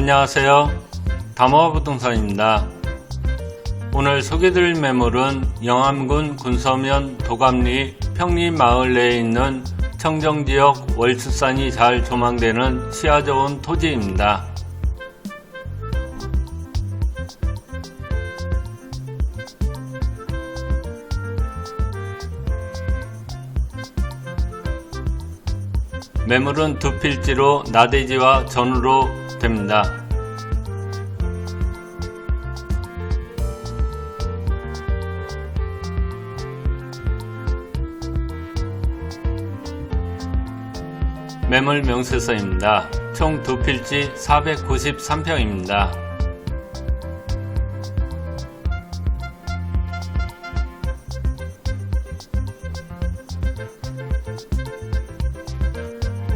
안녕하세요. 담화 부동산입니다. 오늘 소개드릴 매물은 영암군 군서면 도감리 평리마을 내에 있는 청정지역 월수산이 잘 조망되는 시야 좋은 토지입니다. 매물은 두 필지로 나대지와 전으로 됩니다. 매물 명세서입니다. 총 두 필지 493평입니다.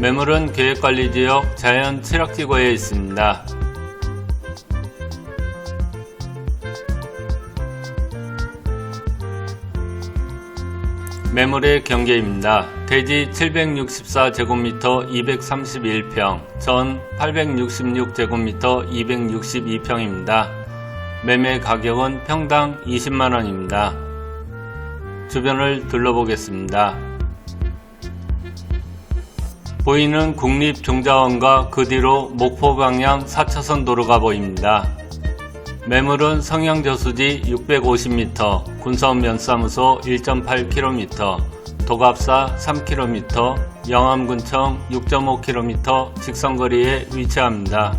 매물은 계획관리지역 자연 칠학지구에 있습니다. 매물의 경계입니다. 대지 764제곱미터 231평, 전 866제곱미터 262평입니다. 매매 가격은 평당 20만원입니다. 주변을 둘러보겠습니다. 보이는 국립종자원과 그 뒤로 목포 방향 4차선 도로가 보입니다. 매물은 성형저수지 650m, 군서원 면사무소 1.8km, 도갑사 3km, 영암군청 6.5km 직선거리에 위치합니다.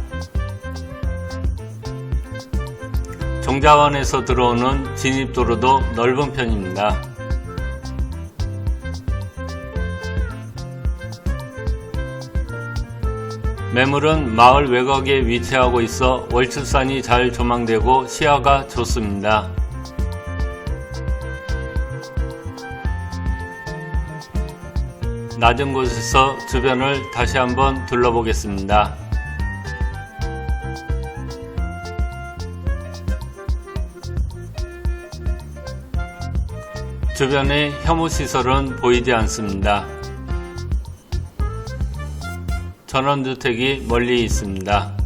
종자원에서 들어오는 진입도로도 넓은 편입니다. 매물은 마을 외곽에 위치하고 있어 월출산이 잘 조망되고 시야가 좋습니다. 낮은 곳에서 주변을 다시 한번 둘러보겠습니다. 주변의 혐오 시설은 보이지 않습니다. 전원주택이 멀리 있습니다.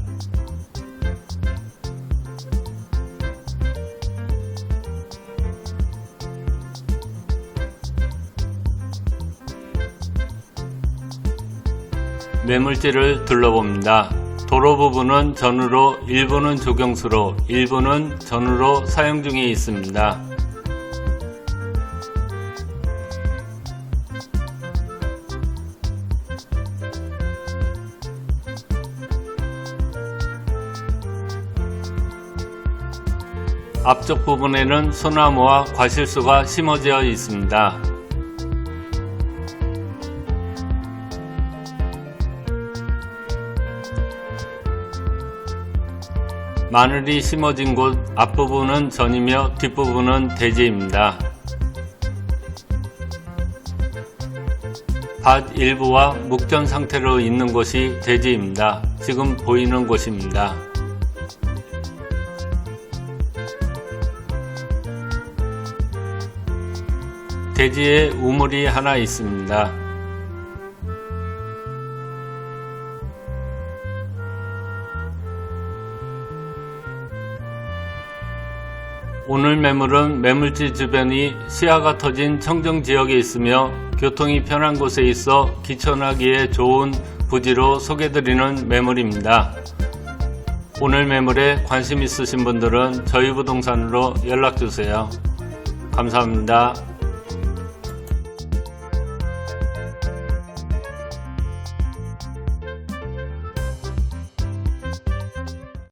매물지를 둘러봅니다. 도로 부분은 전으로, 일부는 조경수로, 일부는 전으로 사용 중에 있습니다. 앞쪽 부분에는 소나무와 과실수가 심어져 있습니다. 마늘이 심어진 곳 앞부분은 전이며 뒷부분은 대지입니다. 밭 일부와 묵전 상태로 있는 곳이 대지입니다. 지금 보이는 곳입니다. 대지에 우물이 하나 있습니다. 오늘 매물은 매물지 주변이 시야가 터진 청정 지역에 있으며 교통이 편한 곳에 있어 기천하기에 좋은 부지로 소개드리는 매물입니다. 오늘 매물에 관심 있으신 분들은 저희 부동산으로 연락주세요. 감사합니다.